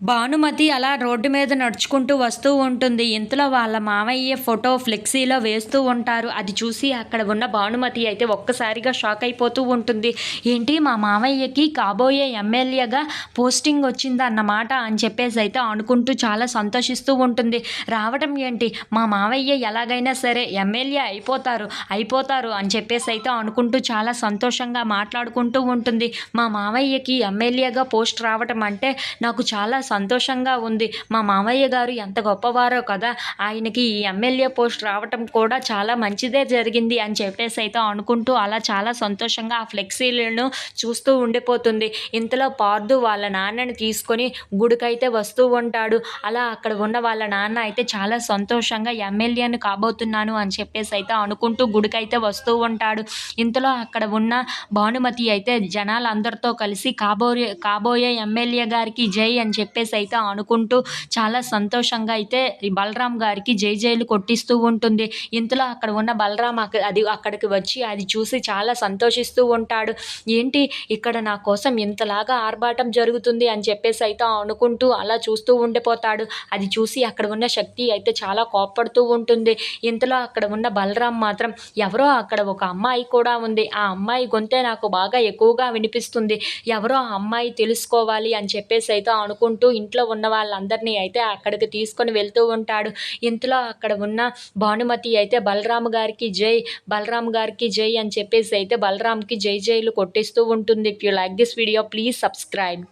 భానుమతి అలా రోడ్డు మీద నడుచుకుంటూ వస్తూ ఉంటుంది. ఇంతలో వాళ్ళ మామయ్య ఫోటో ఫ్లెక్సీలో వేస్తూ ఉంటారు. అది చూసి అక్కడ ఉన్న భానుమతి అయితే ఒక్కసారిగా షాక్ అయిపోతూ ఉంటుంది. ఏంటి మా మామయ్యకి కాబోయే ఎమ్మెల్యేగా పోస్టింగ్ వచ్చింది అన్నమాట అని చెప్పేసి అయితే అనుకుంటూ చాలా సంతోషిస్తూ ఉంటుంది. రావటం ఏంటి? మా మామయ్య ఎలాగైనా సరే ఎమ్మెల్యే అయిపోతారు అయిపోతారు అని చెప్పేసి అయితే అనుకుంటూ చాలా సంతోషంగా మాట్లాడుకుంటూ ఉంటుంది. మా మామయ్యకి ఎమ్మెల్యేగా పోస్ట్ రావటం అంటే నాకు చాలా సంతోషంగా ఉంది. మా మామయ్య గారు ఎంత గొప్పవారో కదా ఆయనకి ఈ ఎమ్మెల్యే పోస్ట్ రావటం కూడా చాలా మంచిదే జరిగింది అని చెప్పేసి అయితే అనుకుంటూ అలా చాలా సంతోషంగా ఆ ఫ్లెక్సీలను చూస్తూ ఉండిపోతుంది. ఇంతలో పార్దు వాళ్ళ నాన్నని తీసుకొని గుడికైతే వస్తూ ఉంటాడు. అలా అక్కడ ఉన్న వాళ్ళ నాన్న అయితే చాలా సంతోషంగా ఎమ్మెల్యేని కాబోతున్నాను అని చెప్పేసి అయితే అనుకుంటూ గుడికైతే వస్తూ ఉంటాడు. ఇంతలో అక్కడ ఉన్న భానుమతి అయితే జనాలందరితో కలిసి కాబోయే కాబోయే ఎమ్మెల్యే గారికి జై అని చెప్పి చెప్పేసి అయితే అనుకుంటూ చాలా సంతోషంగా అయితే ఈ బలరాం గారికి జై జైలు కొట్టిస్తూ ఉంటుంది. ఇంతలో అక్కడ ఉన్న బలరాం అది అక్కడికి వచ్చి అది చూసి చాలా సంతోషిస్తూ ఉంటాడు. ఏంటి ఇక్కడ నా కోసం ఇంతలాగా ఆర్భాటం జరుగుతుంది అని చెప్పేసి అయితే అనుకుంటూ అలా చూస్తూ ఉండిపోతాడు. అది చూసి అక్కడ ఉన్న శక్తి అయితే చాలా కోప్పడుతూ ఉంటుంది. ఇంతలో అక్కడ ఉన్న బలరాం మాత్రం ఎవరో అక్కడ ఒక అమ్మాయి కూడా ఉంది. ఆ అమ్మాయి గొంతే నాకు బాగా ఎక్కువగా వినిపిస్తుంది. ఎవరో ఆ అమ్మాయి తెలుసుకోవాలి అని చెప్పేసి అయితే అనుకుంటూ ఇంట్లో ఉన్న వాళ్ళందరినీ అయితే అక్కడికి తీసుకొని వెళ్తూ ఉంటాడు. ఇంతలో అక్కడ ఉన్న భానుమతి అయితే బలరాం గారికి జై బలరాం గారికి జై అని చెప్పేసి అయితే బలరామ్కి జై జైలు కొట్టిస్తూ ఉంటుంది. If you like this video please subscribe